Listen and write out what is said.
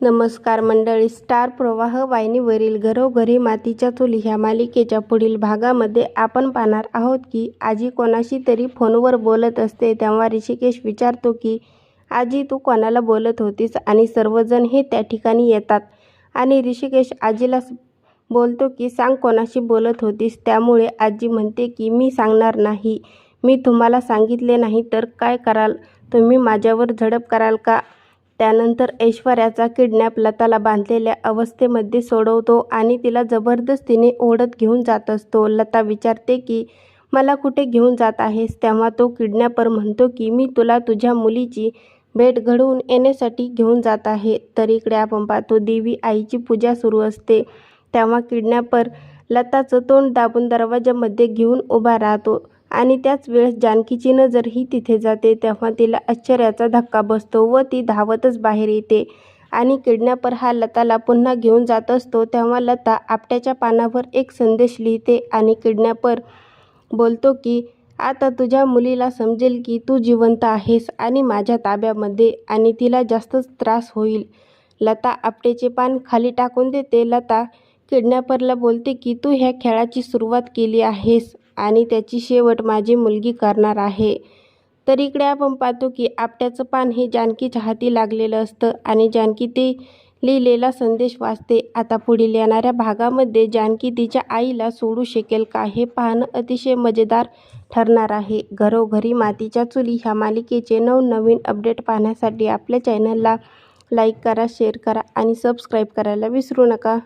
नमस्कार मंडळी. स्टार प्रवाह वाहिनीवरील घरोघरी मातीच्या चुली ह्या मालिकेच्या पुढील भागामध्ये आपण पाहणार आहोत की आजी कोणाशी तरी फोनवर बोलत असते तेव्हा ऋषिकेश विचारतो की आजी तू कोणाला बोलत होतीस? आणि सर्वजण हे त्या ठिकाणी येतात. आणि ऋषिकेश आजीला बोलतो की सांग कोणाशी बोलत होतीस? त्यामुळे आजी म्हणते की मी सांगणार नाही. मी तुम्हाला सांगितले नाही तर काय कराल? तुम्ही माझ्यावर झडप कराल का? त्यानंतर ऐश्वर्याचा किडनॅप लताला बांधलेल्या अवस्थेमध्ये सोडवतो आणि तिला जबरदस्तीने ओढत घेऊन जात असतो. लता विचारते की मला कुठे घेऊन जात आहेस? तेव्हा तो किडनॅपर म्हणतो की मी तुला तुझ्या मुलीची भेट घडवून येण्यासाठी घेऊन जात आहे. तर इकडे आपण पाहतो देवी आईची पूजा सुरू असते. तेव्हा किडनॅपर लताचं तोंड दाबून दरवाजामध्ये घेऊन उभा राहतो. आणि त्याच वेळेस जानकीची नजर ही तिथे जाते तेव्हा तिला आश्चर्याचा धक्का बसतो व ती धावतच बाहेर येते. आणि किडनॅपर हा लताला पुन्हा घेऊन जात असतो तेव्हा लता आपट्याच्या पानावर एक संदेश लिहिते आणि किडनॅपर बोलतो की आता तुझ्या मुलीला समजेल की तू जिवंत आहेस आणि माझ्या ताब्यामध्ये आणि तिला जास्तच त्रास होईल लता आपटेचे पान खाली टाकून देते. लता किडनॅपरला बोलते की तू ह्या खेळाची सुरुवात केली आहेस आणि त्याची शेवट माझी मुलगी करणार आहे. तर इकडे आपण पाहतो की आपट्याचं पान हे जानकीच्या हाती लागलेलं असतं आणि जानकी ते लिहिलेला संदेश वाचते. आता पुढील येणाऱ्या भागामध्ये जानकी तिच्या आईला सोडू शकेल का हे पाहणं अतिशय मजेदार ठरणार आहे. घरोघरी मातीच्या चुली ह्या मालिकेचे नवनवीन अपडेट पाहण्यासाठी आपल्या चॅनलला लाईक करा शेअर करा आणि सबस्क्राईब करायला विसरू नका.